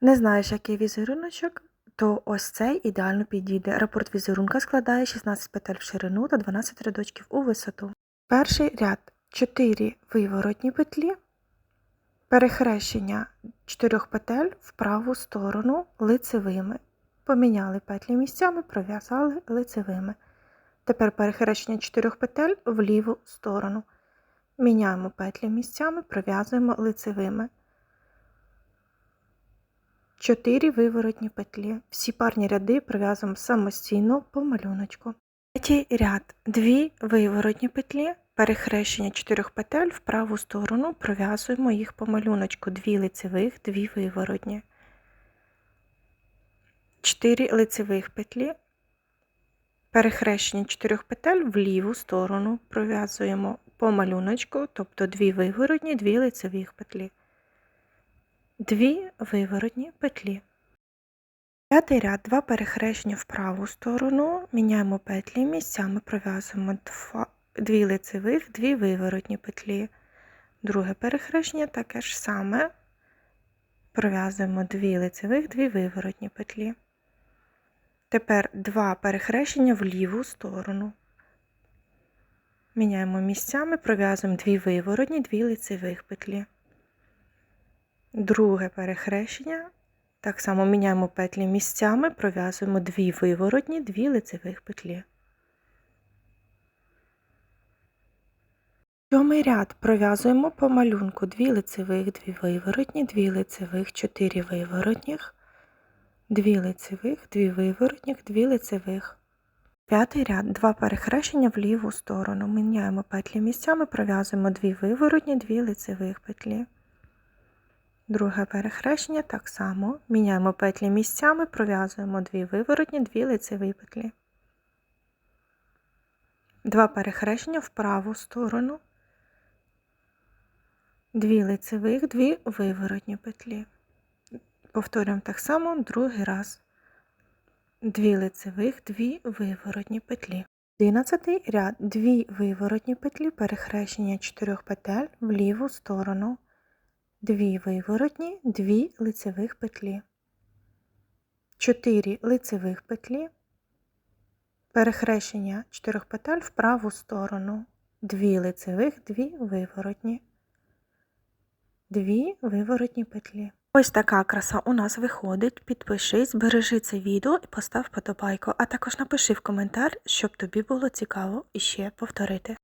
Не знаєш, який візеруночок, то ось цей ідеально підійде. Рапорт візерунка складає 16 петель в ширину та 12 рядочків у висоту. Перший ряд 4 виворотні петлі, перехрещення 4 петель в праву сторону лицевими. Поміняли петлі місцями, пров'язали лицевими. Тепер перехрещення 4 петель в ліву сторону. Міняємо петлі місцями, пров'язуємо лицевими. 4 виворотні петлі. Всі парні ряди пров'язуємо самостійно по малюночку. Третій ряд 2 виворотні петлі, перехрещення 4 петель в праву сторону, пров'язуємо їх по малюночку. 2 лицевих, 2 виворотні. 4 лицевих петлі, перехрещення 4 петель в ліву сторону пров'язуємо по малюночку, тобто 2 виворотні, 2 лицевих петлі. 2 виворотні петлі. П'ятий ряд, 2 перехрещення в праву сторону, міняємо петлі, місцями пров'язуємо 2 лицевих, 2 виворотні петлі. Друге перехрещення таке ж саме. Пров'язуємо 2 лицевих, 2 виворотні петлі. Тепер 2 перехрещення в ліву сторону. Міняємо місцями, пров'язуємо 2 виворотні, 2 лицевих петлі. Друге перехрещення. Так само міняємо петлі місцями, пров'язуємо 2 виворотні, 2 лицевих петлі. Сьомий ряд пров'язуємо по малюнку 2 лицевих, 2 виворотні, 2 лицевих, 4 виворотніх, 2 лицевих, 2 виворотніх, 2 лицевих. П'ятий ряд, 2 перехрещення в ліву сторону. Міняємо петлі місцями, пров'язуємо 2 виворотні, 2 лицевих петлі. Друге перехрещення так само. Міняємо петлі місцями, пров'язуємо 2 виворотні, 2 лицеві петлі. Два перехрещення в праву сторону. 2 лицевих, 2 виворотні петлі. Повторюємо так само другий раз. 2 лицевих, 2 виворотні петлі. 11 ряд 2 виворотні петлі, перехрещення 4 петель в ліву сторону. 2 виворотні, 2 лицевих петлі, 4 лицевих петлі, перехрещення 4 петель в праву сторону, 2 лицевих, 2 виворотні, 2 виворотні петлі. Ось така краса у нас виходить. Підпишись, збережи це відео і постав подобайку, а також напиши в коментар, щоб тобі було цікаво іще повторити.